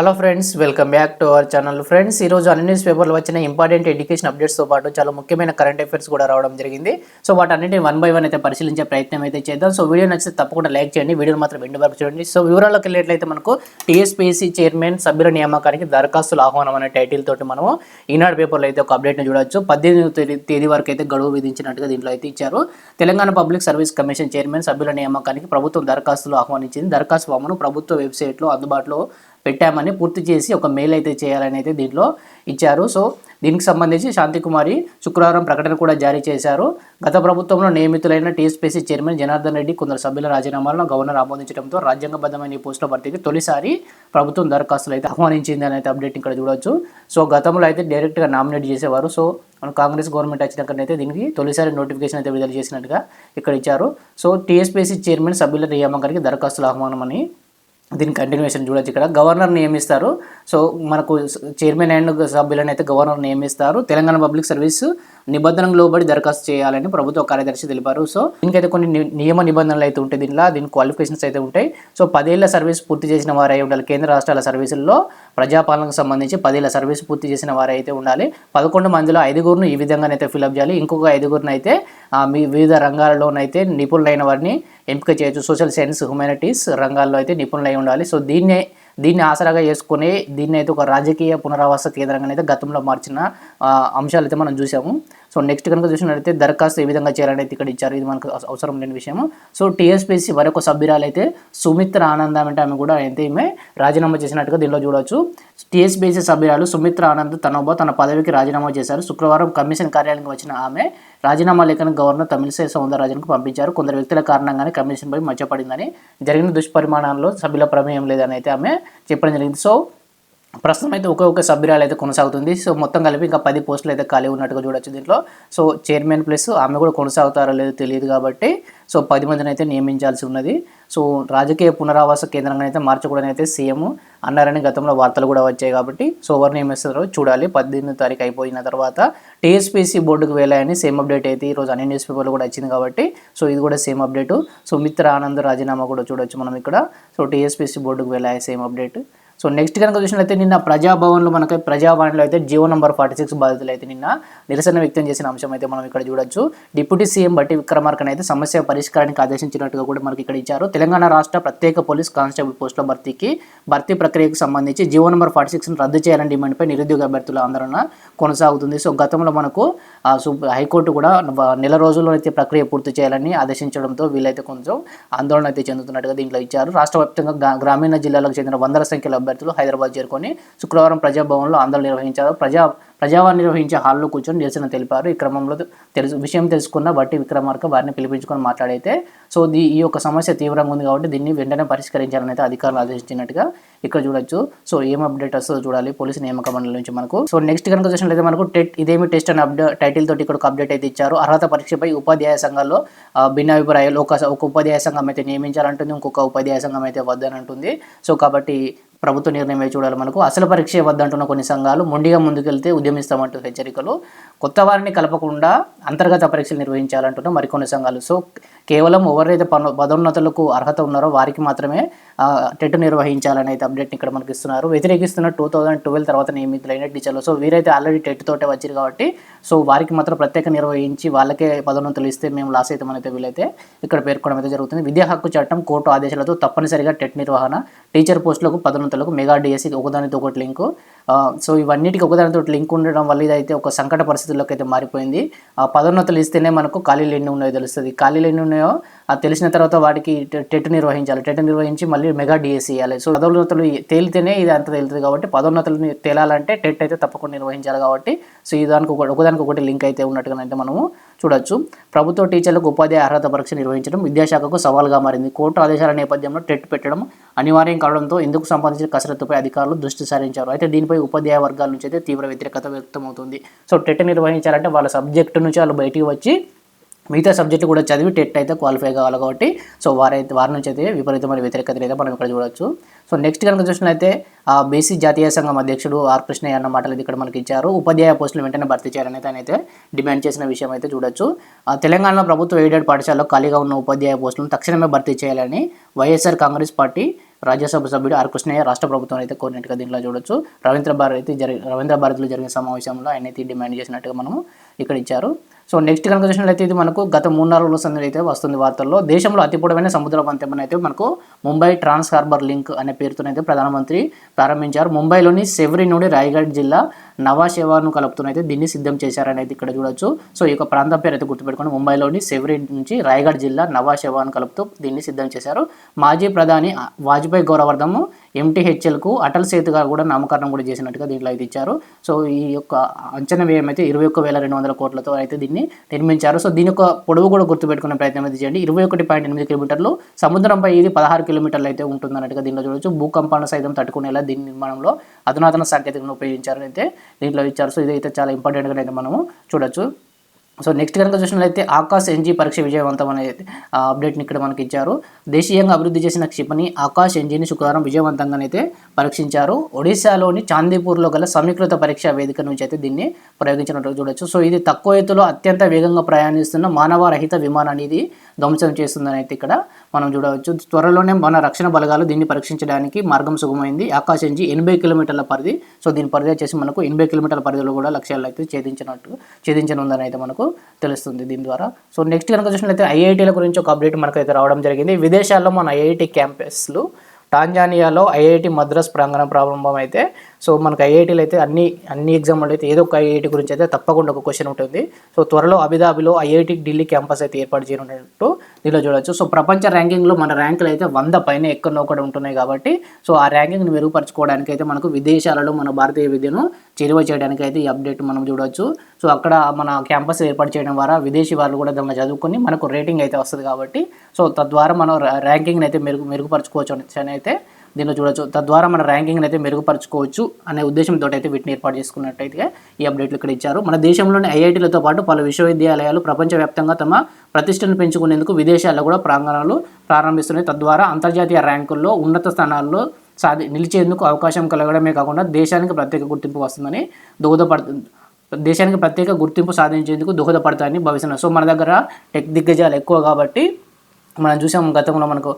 Hello friends welcome back to our channel friends ఈరోజు అన్ని news పేపర్లో వచ్చిన ఇంపార్టెంట్ ఎడ్యుకేషన్ అప్డేట్స్తో పాటు చాలా ముఖ్యమైన కరెంట్ అఫైర్స్ కూడా రావడం జరిగింది. సో వాటన్నిటిని వన్ బై వన్ అయితే పరిశీలించే ప్రయత్నం అయితే చేద్దాం. సో వీడియో నచ్చితే తప్పకుండా లైక్ చేయండి. వీడియోని మాత్రం ఎండు వరకు చూడండి. సో వివరాలకు వెళ్ళినట్లయితే మనకు టీఎస్పీఎస్సీ చైర్మన్ సభ్యుల నియామకానికి దరఖాస్తుల ఆహ్వానం అనే టైటిల్ తోటి మనము ఈనాడు పేపర్లో అయితే ఒక అప్డేట్ని చూడొచ్చు. పద్దెనిమిది తేదీ- తేదీ వరకు అయితే గడువు విధించినట్టుగా దీంట్లో అయితే ఇచ్చారు. Telangana public service commission chairman సభ్యుల నియామకానికి ప్రభుత్వం దరఖాస్తులు ఆహ్వానించింది. దరఖాస్తు ఫామ్ను ప్రభుత్వ వెబ్సైట్లో అందుబాటులో పెట్టామని పూర్తి చేసి ఒక మెయిల్ అయితే చేయాలని అయితే దీంట్లో ఇచ్చారు. సో దీనికి సంబంధించి శాంతికుమారి శుక్రవారం ప్రకటన కూడా జారీ చేశారు. గత ప్రభుత్వంలో నియమితులైన టీఎస్పీసీ చైర్మన్ జనార్దన్ రెడ్డి కొందరు సభ్యుల రాజీనామాలను గవర్నర్ ఆమోదించడంతో రాజ్యాంగబద్ధమైన ఈ పోస్టుల భర్తీకి తొలిసారి ప్రభుత్వం దరఖాస్తులు అయితే ఆహ్వానించింది అని అయితే అప్డేట్ ఇక్కడ చూడొచ్చు. సో గతంలో అయితే డైరెక్ట్గా నామినేట్ చేసేవారు. సో మన కాంగ్రెస్ గవర్నమెంట్ వచ్చినక్కడైతే దీనికి తొలిసారి నోటిఫికేషన్ అయితే విడుదల చేసినట్టుగా ఇక్కడ ఇచ్చారు. సో టీఎస్పీసీ చైర్మన్ సభ్యుల నియామకానికి దరఖాస్తుల ఆహ్వానం అని దీని కంటిన్యూషన్ చూడొచ్చు ఇక్కడ. గవర్నర్ నియమిస్తారు. సో మనకు చైర్మన్ అండ్ సభ్యులను అయితే గవర్నర్ నియమిస్తారు. తెలంగాణ పబ్లిక్ సర్వీస్ నిబంధనలకు లోబడి దరఖాస్తు చేయాలని ప్రభుత్వ కార్యదర్శి తెలిపారు. సో దీనికైతే కొన్ని ని- నియమ నిబంధనలు అయితే ఉంటాయి దీనిలో. దీని క్వాలిఫికేషన్స్ అయితే ఉంటాయి. సో పదేళ్ళ సర్వీస్ పూర్తి చేసిన వారు అయి ఉండాలి. కేంద్ర రాష్ట్రాల సర్వీసుల్లో ప్రజాపాలనకు సంబంధించి పదేళ్ళ సర్వీస్ పూర్తి చేసిన వారు అయితే ఉండాలి. పదకొండు మందిలో ఐదుగురును ఈ విధంగానైతే ఫిల్అప్ చేయాలి. ఇంకొక ఐదుగురిని అయితే మీ వివిధ రంగాలలోనైతే నిపుణులైన వారిని ఎంపిక చేయొచ్చు. సోషల్ సైన్స్ హ్యుమానిటీస్ రంగాల్లో అయితే నిపుణులై ఉండాలి. సో దీన్నే దీన్ని ఆసరాగా చేసుకుని దీన్ని అయితే ఒక రాజకీయ పునరావాస కేంద్రంగా అయితే గతంలో మార్చిన అంశాలు అయితే మనం చూసాము సో నెక్స్ట్ కనుక చూసినట్లయితే దరఖాస్తు ఏ విధంగా చేయాలని అయితే ఇక్కడ ఇచ్చారు. ఇది మనకు అవసరం లేని విషయము. సో టీఎస్పీసీ మరొక సభ్యురాలు అయితే సుమిత్ర ఆనంద్ అంటే ఆమె కూడా అయితే ఈమె రాజీనామా చేసినట్టుగా దీనిలో చూడవచ్చు టీఎస్పీసీ సభ్యురాలు సుమిత్ర ఆనంద్ తనోబా తన పదవికి రాజీనామా చేశారు. శుక్రవారం కమిషన్ కార్యాలయానికి వచ్చిన ఆమె రాజీనామా లేఖను గవర్నర్ తమిళసై సౌందరరాజన్కు పంపించారు. కొందరు వ్యక్తుల కారణంగానే కమిషన్పై మచ్చపడిందని. జరిగిన దుష్పరిమాణాల్లో సభ్యుల ప్రమేయం లేదని అయితే ఆమె చెప్పడం జరిగింది. సో ప్రస్తుతం అయితే ఒకే ఒక సభ్యురాలు అయితే కొనసాగుతుంది. సో మొత్తం కలిపి ఇంకా పది పోస్టులు అయితే ఖాళీ ఉన్నట్టుగా చూడొచ్చు దీంట్లో. సో చైర్మన్ ప్లస్ ఆమె కూడా కొనసాగుతారో లేదో తెలియదు కాబట్టి సో పది మందిని అయితే నియమించాల్సి ఉన్నది. సో రాజకీయ పునరావాస కేంద్రంగా అయితే మార్చకూడని అయితే సీఎం అన్నారని గతంలో వార్తలు కూడా వచ్చాయి కాబట్టి సో ఎవరు నియమిస్తారో చూడాలి. పద్దెనిమిది తారీఖు అయిపోయిన తర్వాత టీఎస్పీసీ బోర్డుకు వెళ్ళాయని సేమ్ అప్డేట్ అయితే ఈరోజు అన్ని న్యూస్ పేపర్లు కూడా వచ్చింది కాబట్టి సో ఇది కూడా సేమ్ అప్డేట్. సో మిత్ర ఆనంద్ రాజీనామా కూడా చూడొచ్చు మనం ఇక్కడ. సో టీఎస్పీసీ బోర్డుకు వెళ్ళాయి సేమ్ అప్డేట్. సో నెక్స్ట్ కనుక చూసినట్లయితే నిన్న ప్రజాభవన్లో మనకి ప్రజావాణిలో అయితే జియో నంబర్ ఫార్టీ సిక్స్ బాధితులు అయితే నిన్న నిరసన వ్యక్తం చేసిన అంశం అయితే మనం ఇక్కడ చూడొచ్చు. డిప్యూటీ సీఎం బట్టి విక్రమార్కన్ అయితే సమస్య పరిష్కారానికి ఆదేశించినట్టుగా కూడా మనకి ఇక్కడ ఇచ్చారు. తెలంగాణ రాష్ట్ర ప్రత్యేక పోలీస్ కానిస్టేబుల్ పోస్టుల భర్తీకి భర్తీ ప్రక్రియకు సంబంధించి జియో నంబర్ ఫార్టీ సిక్స్ని రద్దు చేయాలని డిమాండ్పై నిరుద్యోగ అభ్యర్థుల ఆందోళన కొనసాగుతుంది. సో గతంలో మనకు హైకోర్టు కూడా నెల రోజుల్లో అయితే ప్రక్రియ పూర్తి చేయాలని ఆదేశించడంతో వీళ్ళైతే కొంచెం ఆందోళన అయితే చెందుతున్నట్టుగా దీంట్లో ఇచ్చారు. రాష్ట్ర వ్యాప్తంగా గ్రామీణ జిల్లాలకు చెందిన వందల సంఖ్యలో అభ్యర్థులు హైదరాబాద్ చేరుకొని శుక్రవారం ప్రజాభవన్లో ఆందోళన నిర్వహించారు. ప్రజా ప్రజావాణి నిర్వహించే హాల్లో కూర్చొని నిరసన తెలిపారు. ఈ క్రమంలో తెలుసు విషయం తెలుసుకున్న బట్టి విక్రమార్క వారిని పిలిపించుకొని మాట్లాడైతే సో దీ ఈ యొక్క సమస్య తీవ్రంగా ఉంది కాబట్టి దీన్ని వెంటనే పరిష్కరించాలని అయితే అధికారులు ఆదేశించినట్టుగా ఇక్కడ చూడొచ్చు. సో ఏం అప్డేట్ వస్తుందో చూడాలి. పోలీసు నియామక మండలి నుంచి మనకు. సో నెక్స్ట్ కనుక చూసినట్లయితే మనకు టెట్ ఇదేమి టెస్ట్ అనే అప్డేట్ టైటిల్ తోటి ఇక్కడ ఒక అప్డేట్ అయితే ఇచ్చారు. అర్హత పరీక్షపై ఉపాధ్యాయ సంఘాల్లో భిన్నాభిప్రాయాలు ఒక ఒక ఉపాధ్యాయ సంఘం అయితే నియమించాలంటుంది ఇంకొక ఉపాధ్యాయ సంఘం అయితే వద్దని అంటుంది. సో కాబట్టి ప్రభుత్వ నిర్ణయమే చూడాలి మనకు. అసలు పరీక్ష వద్దంటున్న కొన్ని సంఘాలు మొండిగా ముందుకెళ్తే ఉద్యమిస్తామంటూ హెచ్చరికలు. కొత్త వారిని కలపకుండా అంతర్గత పరీక్షలు నిర్వహించాలంటున్న మరికొన్ని సంఘాలు. సో కేవలం ఎవరైతే పను పదోన్నతులకు అర్హత ఉన్నారో వారికి మాత్రమే టెట్ నిర్వహించాలని అయితే అప్డేట్ని ఇక్కడ మనకి ఇస్తున్నారు. వ్యతిరేకిస్తున్న టూ థౌజండ్ ట్వెల్వ్ తర్వాత నియమితులైన టీచర్లు. సో వీరైతే ఆల్రెడీ టెట్ తోటే వచ్చారు కాబట్టి సో వారికి మాత్రం ప్రత్యేక నిర్వహించి వాళ్ళకే పదోన్నతులు ఇస్తే మేము లాస్ అవుతామని వీలైతే ఇక్కడ పేర్కొనడం అయితే జరుగుతుంది. విద్యా హక్కు చట్టం కోర్టు ఆదేశాలతో తప్పనిసరిగా టెట్ నిర్వహణ టీచర్ పోస్టులకు పదోన్నతులకు మెగా డిఎస్సి ఒకదానితో ఒకటి లింకు. సో ఇవన్నిటికీ ఒకదానితో లింక్ ఉండడం వల్ల ఇదైతే ఒక సంకట పరిస్థితుల్లోకి అయితే మారిపోయింది. పదోన్నతలు పదోన్నతులు ఇస్తేనే మనకు ఖాళీలు ఎన్ని ఉన్నాయో తెలుస్తుంది. ఖాళీలు ఎన్ని ఉన్నాయో అది తెలిసిన తర్వాత వాటికి టెట్ నిర్వహించాలి. టెట్ నిర్వహించి మళ్ళీ మెగా డిఎస్సి ఇవ్వాలి సో పదోన్నతులు తేలితేనే ఇది అంత తేలుతుంది కాబట్టి పదోన్నతులు తేలాలంటే టెట్ అయితే తప్పకుండా నిర్వహించాలి కాబట్టి సో ఈ దానికి ఒక- ఒకదానికి ఒకటి లింక్ అయితే ఉన్నట్టుగా అయితే మనము చూడొచ్చు. ప్రభుత్వ టీచర్లకు ఉపాధ్యాయ అర్హత పరీక్ష నిర్వహించడం విద్యాశాఖకు సవాల్గా మారింది. కోర్టు ఆదేశాల నేపథ్యంలో టెట్ పెట్టడం అనివార్యం కావడంతో ఇందుకు సంబంధించిన కసరత్తుపై అధికారులు దృష్టి సారించారు. అయితే దీనిపై ఉపాధ్యాయ వర్గాల నుంచి అయితే తీవ్ర వ్యతిరేకత వ్యక్తమవుతుంది. సో టెట్ నిర్వహించాలంటే వాళ్ళ సబ్జెక్టు నుంచి వాళ్ళు బయటికి వచ్చి మిగతా సబ్జెక్టులు కూడా చదివి టెట్ అయితే క్వాలిఫై కావాలి కాబట్టి సో వారైతే వారి నుంచి అయితే విపరీతమైన వ్యతిరేకత అయితే మనం ఇక్కడ చూడొచ్చు. సో నెక్స్ట్ కనుక చూసినట్లయితే ఆ బీసీ జాతీయ సంఘం అధ్యక్షుడు ఆర్ కృష్ణయ్య అన్న మాటలు ఇక్కడ మనకి ఇచ్చారు. ఉపాధ్యాయ పోస్టులు వెంటనే భర్తీ చేయాలని అయితే డిమాండ్ చేసిన విషయం అయితే చూడొచ్చు. ఆ తెలంగాణలో ప్రభుత్వ ఎయిడెడ్ పాఠశాలలో ఖాళీగా ఉన్న ఉపాధ్యాయ పోస్టులను తక్షణమే భర్తీ చేయాలని వైఎస్ఆర్ కాంగ్రెస్ పార్టీ రాజ్యసభ సభ్యుడు ఆర్ కృష్ణయ్య రాష్ట్ర ప్రభుత్వం అయితే కోరినట్టుగా దీంట్లో చూడొచ్చు. రవీంద్ర భారతి జరిగి రవీంద్ర భారతిలో జరిగిన సమావేశంలో ఆయన అయితే డిమాండ్ చేసినట్టుగా మనము ఇక్కడ ఇచ్చారు. సో నెక్స్ట్ కనుక చూసినట్లయితే ఇది మనకు గత మూడు నాలుగు రోజుల సందడి అయితే వస్తుంది వార్తల్లో. దేశంలో అతి పొడవైన సముద్ర వంతెన అయితే మనకు ముంబై ట్రాన్స్ హార్బర్ లింక్ అనే పేరుతోనైతే ప్రధానమంత్రి ప్రారంభించారు. ముంబైలోని సెవరి నుండి రాయగఢ్ జిల్లా నవాషేవాను కలుపుతూనైతే దీన్ని సిద్ధం చేశారని అయితే ఇక్కడ చూడొచ్చు. సో ఈ యొక్క ప్రాంతం పేరు అయితే గుర్తుపెట్టుకోండి. ముంబైలోని సెవరి నుంచి రాయగఢ్ జిల్లా నవాషేవాను కలుపుతూ దీన్ని సిద్ధం చేశారు. మాజీ ప్రధాని వాజ్పేయి గౌరవార్థము ఎంటీహెచ్ఎల్కు అటల్ సేతుగా కూడా నామకరణం కూడా చేసినట్టుగా దీంట్లో అయితే ఇచ్చారు. సో ఈ యొక్క అంచనా వ్యయం అయితే ఇరవై ఒక్క వేల రెండు వందల కోట్లతో అయితే దీన్ని నిర్మించారు. సో దీని యొక్క పొడవు కూడా గుర్తుపెట్టుకునే ప్రయత్నం అయితే చేయండి. ఇరవై ఒకటి పాయింట్ ఎనిమిది కిలోమీటర్లు సముద్రంపై ఇది పదహారు కిలోమీటర్లు అయితే ఉంటుందన్నట్టుగా దీనిలో చూడొచ్చు. భూకంపాలను సైతం తట్టుకునేలా దీని నిర్మాణంలో అధునాతన సాంకేతికను ఉపయోగించారని అయితే దీంట్లో ఇచ్చారు. సో ఇదైతే చాలా ఇంపార్టెంట్గా అయితే మనము చూడొచ్చు. సో నెక్స్ట్ కనుక చూసినట్లయితే ఆకాశ్ ఎన్జీ పరీక్ష విజయవంతం అనే అప్డేట్ని ఇక్కడ మనకి ఇచ్చారు. దేశీయంగా అభివృద్ధి చేసిన క్షిపణి ఆకాశ్ ఎన్జీని శుక్రవారం విజయవంతంగానైతే పరీక్షించారు. ఒడిశాలోని చాందీపూర్లో గల సమీకృత పరీక్షా వేదిక నుంచి అయితే దీన్ని ప్రయోగించినట్టు చూడొచ్చు. సో ఇది తక్కువ ఎత్తులో అత్యంత వేగంగా ప్రయాణిస్తున్న మానవరహిత విమానాన్ని ఇది ధ్వంసం చేస్తుందని అయితే ఇక్కడ మనం చూడవచ్చు. త్వరలోనే మన రక్షణ బలగాలు దీన్ని పరీక్షించడానికి మార్గం సుగమైంది. ఆకాశ్ ఎన్జీ ఎనభై కిలోమీటర్ల పరిధి. సో దీని పరిధి చేసి మనకు ఎనభై కిలోమీటర్ల పరిధిలో కూడా లక్ష్యాలు అయితే ఛేదించినట్టు ఛేదించనుందని అయితే మనకు తెలుస్తుంది దీని ద్వారా. సో నెక్స్ట్ కనుక చూసినట్లయితే ఐఐటీల గురించి ఒక అప్డేట్ మనకైతే రావడం జరిగింది. విదేశాల్లో మన ఐఐటి క్యాంపస్లు టాంజానియాలో ఐఐటి మద్రాస్ ప్రాంగణం ప్రారంభం అయితే సో మనకు ఐఐటీలు అయితే అన్ని అన్ని ఎగ్జామ్లు అయితే ఏదో ఒక ఐఐటి గురించి అయితే తప్పకుండా ఒక క్వశ్చన్ ఉంటుంది. సో త్వరలో అబుదాబిలో ఐఐటి ఢిల్లీ క్యాంపస్ అయితే ఏర్పాటు చేయనున్నట్టు దీనిలో చూడొచ్చు. సో ప్రపంచ ర్యాంకింగ్లో మన ర్యాంకులు అయితే వంద పైన ఎక్కడో ఒకటి ఉంటున్నాయి కాబట్టి సో ఆ ర్యాంకింగ్ని మెరుగుపరచుకోవడానికి అయితే మనకు విదేశాలలో మన భారతీయ విద్యను చేరువ చేయడానికి అయితే ఈ అప్డేట్ మనం చూడవచ్చు సో అక్కడ మన క్యాంపస్ ఏర్పాటు చేయడం ద్వారా విదేశీ వాళ్ళు కూడా దాన్ని చదువుకొని మనకు రేటింగ్ అయితే వస్తుంది కాబట్టి సో తద్వారా మనం ర్యాంకింగ్ని అయితే మెరుగు మెరుగుపరచుకోవచ్చు అని అయితే దీనిలో చూడొచ్చు. తద్వారా మన ర్యాంకింగ్ని అయితే మెరుగుపరచుకోవచ్చు అనే ఉద్దేశంతో అయితే వీటిని ఏర్పాటు చేసుకున్నట్టయితే ఈ అప్డేట్లు ఇక్కడ ఇచ్చారు. మన దేశంలోని ఐఐటీలతో పాటు పలు విశ్వవిద్యాలయాలు ప్రపంచవ్యాప్తంగా తమ ప్రతిష్టను పెంచుకునేందుకు విదేశాల్లో కూడా ప్రాంగణాలు ప్రారంభిస్తున్నాయి. తద్వారా అంతర్జాతీయ ర్యాంకుల్లో ఉన్నత స్థానాల్లో సాధి నిలిచేందుకు అవకాశం కలగడమే కాకుండా దేశానికి ప్రత్యేక గుర్తింపు వస్తుందని దోహదపడుతుంది దేశానికి ప్రత్యేక గుర్తింపు సాధించేందుకు దోహదపడతాయని భావిస్తున్నాను సో మన దగ్గర టెక్ దిగ్గజాలు ఎక్కువ కాబట్టి మనం చూసాం గతంలో మనకు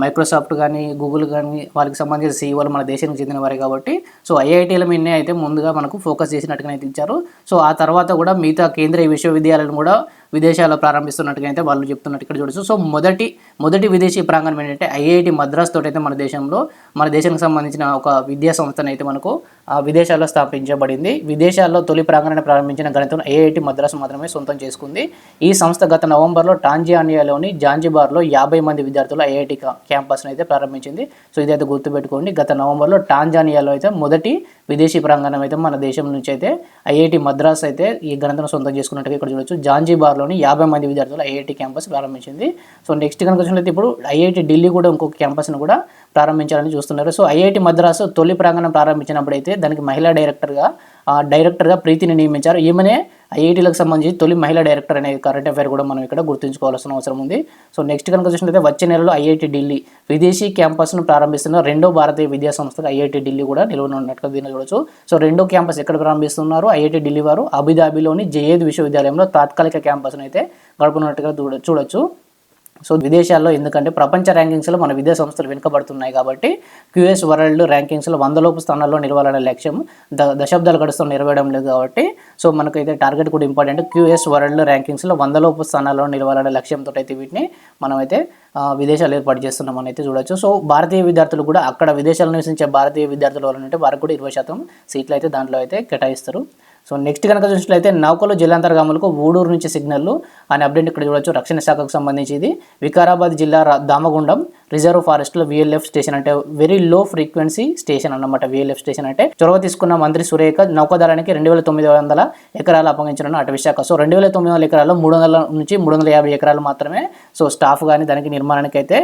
మైక్రోసాఫ్ట్ కానీ గూగుల్ కానీ వాళ్ళకి సంబంధించిన సీఈఓలు మన దేశానికి చెందిన వారే కాబట్టి సో ఐఐటీల మీదనే అయితే ముందుగా మనకు ఫోకస్ చేసినట్టుగా అయితే ఇచ్చారు. సో ఆ తర్వాత కూడా మిగతా కేంద్రీయ విశ్వవిద్యాలయాలను కూడా విదేశాల్లో ప్రారంభిస్తున్నట్టుగా అయితే వాళ్ళు చెప్తున్నట్టు ఇక్కడ చూడొచ్చు. సో మొదటి మొదటి విదేశీ ప్రాంగణం ఏంటంటే ఐఐటి మద్రాస్ తోటి అయితే మన దేశంలో మన దేశానికి సంబంధించిన ఒక విద్యా సంస్థను అయితే మనకు విదేశాల్లో స్థాపించబడింది. విదేశాల్లో తొలి ప్రాంగణాన్ని ప్రారంభించిన గణితం ఐఐటి మద్రాసు మాత్రమే సొంతం చేసుకుంది. ఈ సంస్థ గత నవంబర్లో టాంజియానియాలోని జాంజిబార్లో యాభై మంది విద్యార్థులు ఐఐటి క్యాంపస్ను అయితే ప్రారంభించింది. సో ఇదైతే గుర్తుపెట్టుకోండి గత నవంబర్లో టాంజానియాలో అయితే మొదటి విదేశీ ప్రాంగణం అయితే మన దేశం నుంచి అయితే ఐఐటి మద్రాస్ అయితే ఈ గణితను సొంతం చేసుకున్నట్టుగా ఇక్కడ చూడొచ్చు. జాంజీబార్లోని యాభై మంది విద్యార్థులు ఐఐటి క్యాంపస్ ప్రారంభించింది. సో నెక్స్ట్ కనుక వచ్చినట్లయితే ఇప్పుడు ఐఐటి ఢిల్లీ కూడా ఇంకొక క్యాంపస్ను కూడా ప్రారంభించాలని చూస్తున్నారు. సో ఐఐటి మద్రాసు తొలి ప్రాంగణం ప్రారంభించినప్పుడు అయితే దానికి మహిళా డైరెక్టర్గా డైరెక్టర్గా ప్రీతిని నియమించారు. ఈమెనే ఐఐటీలకు సంబంధించి తొలి మహిళా డైరెక్టర్ అనే కరెంట్ అఫైర్ కూడా మనం ఇక్కడ గుర్తుంచుకోవాల్సిన అవసరం ఉంది. సో నెక్స్ట్ కనుక చూసినట్లయితే వచ్చే నెలలో ఐఐటి ఢిల్లీ విదేశీ క్యాంపస్ను ప్రారంభిస్తున్న రెండో భారతీయ విద్యా సంస్థకు ఐఐటి ఢిల్లీ కూడా నిలవనున్నట్టుగా దీన్ని చూడొచ్చు. సో రెండో క్యాంపస్ ఎక్కడ ప్రారంభిస్తున్నారు? ఐఐటి ఢిల్లీ వారు. అబుదాబిలోని జయేద్ విశ్వవిద్యాలయంలో తాత్కాలిక క్యాంపస్ను అయితే గడపనున్నట్టుగా చూడొచ్చు. సో విదేశాల్లో ఎందుకంటే ప్రపంచ ర్యాంకింగ్స్లో మన విద్యా సంస్థలు వెనుకబడుతున్నాయి కాబట్టి క్యూఎస్ వరల్డ్ ర్యాంకింగ్స్లో వందలోపు స్థానాల్లో నిలవాలనే లక్ష్యం ద దశాబ్దాలు గడుస్తూ నెరవేయడం లేదు కాబట్టి సో మనకైతే టార్గెట్ కూడా ఇంపార్టెంట్. క్యూఎస్ వరల్డ్ ర్యాంకింగ్స్లో వందలోపు స్థానాల్లో నిలవాలనే లక్ష్యంతో అయితే వీటిని మనమైతే విదేశాలు ఏర్పాటు చేస్తున్నామని అయితే చూడొచ్చు. సో భారతీయ విద్యార్థులు కూడా అక్కడ విదేశాల్లో నివసించే భారతీయ విద్యార్థులు ఉంటే వారికి కూడా ఇరవై శాతం సీట్లు అయితే దాంట్లో అయితే కేటాయిస్తారు. సో నెక్స్ట్ కనుక చూసినట్లయితే నౌకలు జిల్లాంతర్గాములకు ఊడూరు నుంచి సిగ్నల్ అనే అప్డేట్ ఇక్కడ చూడొచ్చు. రక్షణ శాఖకు సంబంధించి ఇది. వికారాబాద్ జిల్లా దామగుండం రిజర్వ్ ఫారెస్ట్లో విఎల్ఎఫ్ స్టేషన్ అంటే వెరీ లో ఫ్రీక్వెన్సీ స్టేషన్ అన్నమాట విఎల్ఎఫ్ స్టేషన్ అంటే. చొరవ తీసుకున్న మంత్రి సురేఖ నౌకాదారానికి రెండు వేల తొమ్మిది వందల ఎకరాలు అప్పగించిన అటవీ శాఖ సో రెండు వేల తొమ్మిది వందల ఎకరాలు మూడు వందల నుంచి మూడు వందల యాభై ఎకరాలు మాత్రమే సో స్టాఫ్ కానీ దానికి నిర్మాణానికి అయితే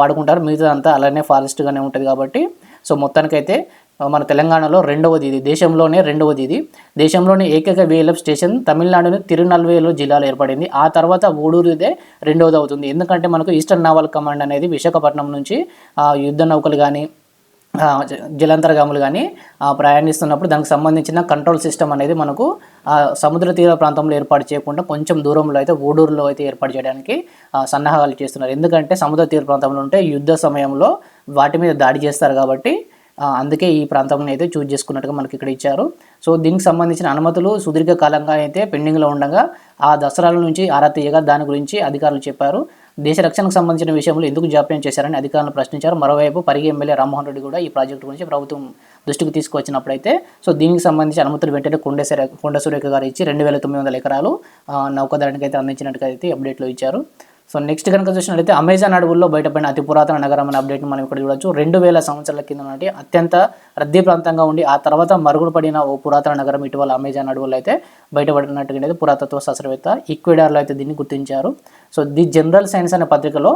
వాడుకుంటారు. మిగతాదంతా అలానే ఫారెస్ట్గానే ఉంటుంది కాబట్టి. సో మొత్తానికైతే మన తెలంగాణలో రెండవది ఇది. దేశంలోనే రెండవది ఇది. దేశంలోని ఏకైక విఎల్ఎఫ్ స్టేషన్ తమిళనాడుని తిరునల్వేలు జిల్లాలో ఏర్పడింది. ఆ తర్వాత ఊడూరుదే రెండవది అవుతుంది. ఎందుకంటే మనకు ఈస్టర్న్ నావల్ కమాండ్ అనేది విశాఖపట్నం నుంచి యుద్ధ నౌకలు కానీ ఆ, జలాంతర్గాములు కానీ ప్రయాణిస్తున్నప్పుడు దానికి సంబంధించిన కంట్రోల్ సిస్టమ్ అనేది మనకు సముద్ర తీర ప్రాంతంలో ఏర్పాటు చేయకుండా కొంచెం దూరంలో అయితే ఊడూరులో అయితే ఏర్పాటు చేయడానికి సన్నాహాలు చేస్తున్నారు. ఎందుకంటే సముద్ర తీర ప్రాంతంలో ఉంటే యుద్ధ సమయంలో వాటి మీద దాడి చేస్తారు కాబట్టి అందుకే ఈ ప్రాంతం అయితే చూజ్ చేసుకున్నట్టుగా మనకి ఇక్కడ ఇచ్చారు. సో దీనికి సంబంధించిన అనుమతులు సుదీర్ఘ కాలంగా అయితే పెండింగ్లో ఉండగా ఆ దసరాల నుంచి ఆరా తీయగా దాని గురించి అధికారులు చెప్పారు. దేశ రక్షణకు సంబంధించిన విషయంలో ఎందుకు జాప్యం చేశారని అధికారులు ప్రశ్నించారు. మరోవైపు పరిగి ఎమ్మెల్యే రామ్మోహన్ రెడ్డి కూడా ఈ ప్రాజెక్టు గురించి ప్రభుత్వం దృష్టికి తీసుకొచ్చినప్పుడైతే సో దీనికి సంబంధించి అనుమతులు వెంటనే కొండ కొండ సురేఖ గారు ఇచ్చి రెండు వేల తొమ్మిది వందల ఎకరాలు ఆ, అయితే అందించినట్టుగా అయితే అప్డేట్లో ఇచ్చారు. సో నెక్స్ట్ కనుక చూసినట్లయితే అమెజాన్ అడవుల్లో బయటపడిన అతి పురాతన నగరం అనే అప్డేట్ని మనం ఇక్కడ చూడొచ్చు. రెండు వేల సంవత్సరాల కింద నాటి అత్యంత రద్దీ ప్రాంతంగా ఉండి ఆ తర్వాత మరుగుడు పడిన ఓ పురాతన నగరం ఇటీవల అమెజాన్ అడవుల్లో అయితే బయటపడినట్టుగా అయితే పురాతత్వ శాస్త్రవేత్త ఈక్వెడార్లో అయితే దీన్ని గుర్తించారు. సో ది జనరల్ సైన్స్ అనే పత్రికలో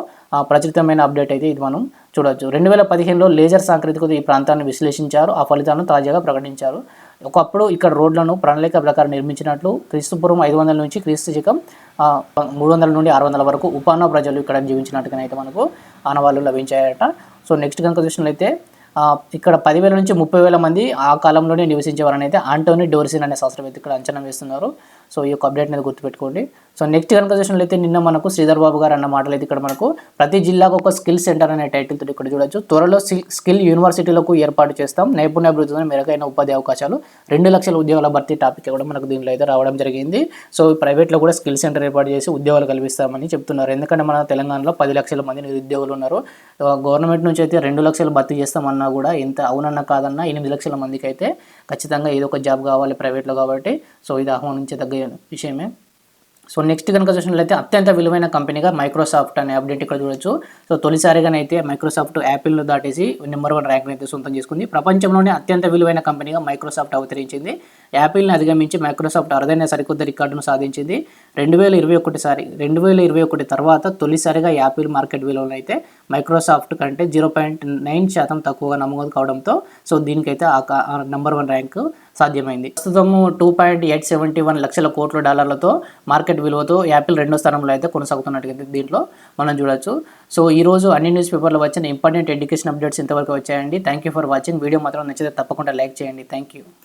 ప్రచురితమైన అప్డేట్ అయితే ఇది మనం చూడొచ్చు. రెండు వేల పదిహేనులో లేజర్ సాంకేతికత ఈ ప్రాంతాన్ని విశ్లేషించారు. ఆ ఫలితాలను తాజాగా ప్రకటించారు. ఒకప్పుడు ఇక్కడ రోడ్లను ప్రణాళిక ప్రకారం నిర్మించినట్లు క్రీస్తుపూర్వం ఐదు వందల నుంచి క్రీస్తు శకం మూడు వందల నుండి ఆరు వందల వరకు ఉపాన ప్రజలు ఇక్కడ జీవించినట్టుగానైతే మనకు ఆనవాళ్ళు లభించాయట. సో నెక్స్ట్ కనుక చూసినట్లయితే ఇక్కడ పదివేల నుంచి ముప్పై వేల మంది ఆ కాలంలోనే నివసించేవారని అయితే ఆంటోనీ డోర్సిన్ అనే శాస్త్రవేత్త ఇక్కడ అంచనా వేస్తున్నారు. సో ఈ యొక్క అప్డేట్ అనేది గుర్తుపెట్టుకోండి. సో నెక్స్ట్ కనుక చూసినట్లయితే నిన్న మనకు శ్రీధర్ బాబు గారు అన్న మాటలు అయితే ఇక్కడ మనకు ప్రతి జిల్లాకు ఒక స్కిల్ సెంటర్ అనే టైటిల్ ఇక్కడ చూడొచ్చు. త్వరలో స్కిల్- స్కిల్ యూనివర్సిటీలకు ఏర్పాటు చేస్తాం. నైపుణ్యాభివృద్ధితో మెరుగైన ఉపాధి అవకాశాలు. రెండు లక్షల ఉద్యోగాల భర్తీ టాపిక్ కూడా మనకు దీనిలో అయితే రావడం జరిగింది. సో ప్రైవేట్లో కూడా స్కిల్ సెంటర్ ఏర్పాటు చేసి ఉద్యోగాలు కల్పిస్తామని చెప్తున్నారు. ఎందుకంటే మన తెలంగాణలో పది లక్షల మంది నిరుద్యోగులు ఉన్నారు. గవర్నమెంట్ నుంచి అయితే రెండు లక్షలు భర్తీ చేస్తామన్నా కూడా ఎంత అవునన్నా కాదన్నా ఎనిమిది లక్షల మందికి అయితే ఖచ్చితంగా ఏదో ఒక జాబ్ కావాలి ప్రైవేట్లో కాబట్టి. సో ఇది ఆహ్వానించదగ్గ విషయమే. సో నెక్స్ట్ కనుక చూసినట్లయితే అత్యంత విలువైన కంపెనీగా మైక్రోసాఫ్ట్ అనే అప్డేట్ ఇక్కడ చూడొచ్చు. సో తొలిసారిగానైతే మైక్రోసాఫ్ట్ యాపిల్ను దాటేసి నెంబర్ వన్ ర్యాంక్ అయితే సొంతం చేసుకుంది. ప్రపంచంలోనే అత్యంత విలువైన కంపెనీగా మైక్రోసాఫ్ట్ అవతరించింది. యాపిల్ని అధిగమించి మైక్రోసాఫ్ట్ అరుదైన సరికొత్త రికార్డును సాధించింది. రెండు వేల ఇరవై ఒకటి సారి రెండు వేల ఇరవై ఒకటి తర్వాత తొలిసారిగా యాపిల్ మార్కెట్ విలువలో అయితే మైక్రోసాఫ్ట్ కంటే జీరో పాయింట్ నైన్ శాతం తక్కువగా నమోదు కావడంతో సో దీనికైతే ఆ నెంబర్ వన్ ర్యాంక్ సాధ్యమైంది. ప్రస్తుతము two point eight seventy one లక్షల కోట్ల డాలర్లతో మార్కెట్ విలువతో యాపిల్ రెండో స్థానంలో అయితే కొనసాగుతున్నట్టు దీంట్లో మనం చూడొచ్చు. సో ఈ రోజు అన్ని న్యూస్ పేపర్లో వచ్చిన ఇంపార్టెంట్ ఎడ్యుకేషన్ అప్డేట్స్ ఇంతవరకు వచ్చాయండి. Thank you for watching video మాత్రం నచ్చితే తప్పకుండా లైక్ చేయండి. Thank you